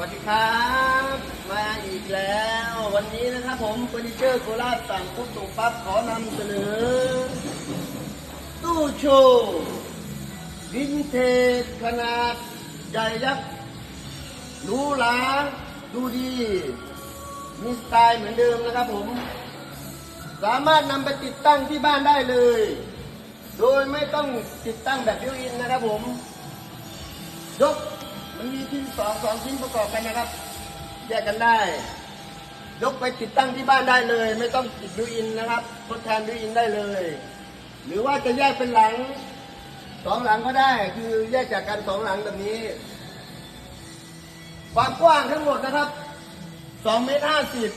วัสดีครับมาอีกแล้ววันนี้นะครับผมเฟอร์นิเจอร์โคราชสั่งปุ๊บส่งปั๊บขอนำเสนอ ตู้โชว์วินเทจขนาดใหญ่ยักษ์หรูหราดูดี มีสไตล์เหมือนเดิมนะครับผม สามารถนำไปติดตั้งที่บ้านได้เลย โดยไม่ต้องติดตั้งแบบบิวอินนะครับผม ยก มีชิ้นสองสองชิ้นประกอบกันนะครับ แยกกันได้ ยกไปติดตั้งที่บ้านได้เลย ไม่ต้องติดบิวอินนะครับทดแทนบิวอินได้เลย หรือว่าจะแยกเป็นหลังสองหลังก็ได้ คือแยกจากกันสองหลังแบบนี้ ความกว้างทั้งหมดนะครับสองเมตรห้าสิบ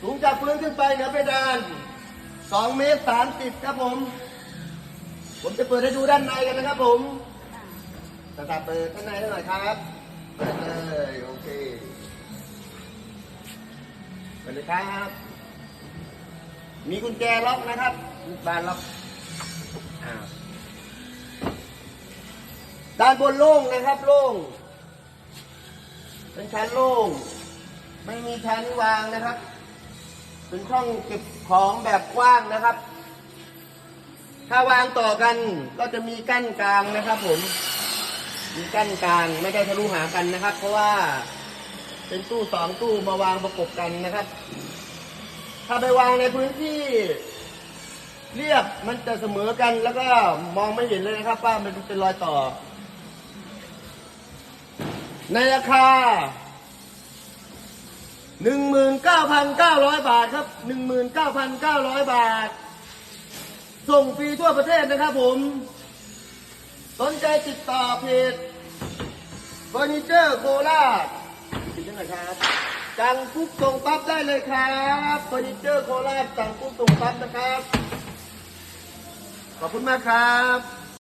สูงจากพื้นขึ้นไปเหนือเพดานสองเมตรสามสิบครับผม ผมจะเปิดให้ดูด้านในกันนะครับผม ตาตาเปิดข้างในให้หน่อยครับเปิดเลยโอเคเปิดเลยครับ มีกุญแจล็อกนะครับบานล็อกอ้าวด้านบนโล่งนะครับโล่งเป็นชั้นโล่งไม่มีชั้นวางนะครับ เป็นช่องเก็บของแบบกว้างนะครับ ถ้าวางต่อกันก็จะมีกั้นกลางนะครับผม มีกั้นกลางไม่ได้ทะลุหากันนะครับ เพราะว่าเป็นตู้สองตู้มาวางประกบกันนะครับ ถ้าไปวางในพื้นที่เรียบมันจะเสมอกันแล้วก็มองไม่เห็นเลยนะครับว่ามันเป็นรอยต่อ ในราคา 19,900 บาทครับ 19,900 บาท ส่งฟรีทั่วประเทศนะครับผม สนใจติดต่อเพจเฟอร์นิเจอร์โคราชติดยังไงครับสั่งปุ๊บส่งปั๊บได้เลยครับเฟอร์นิเจอร์โคราชสั่งปุ๊บส่งปั๊บนะครับ ขอบคุณมากครับ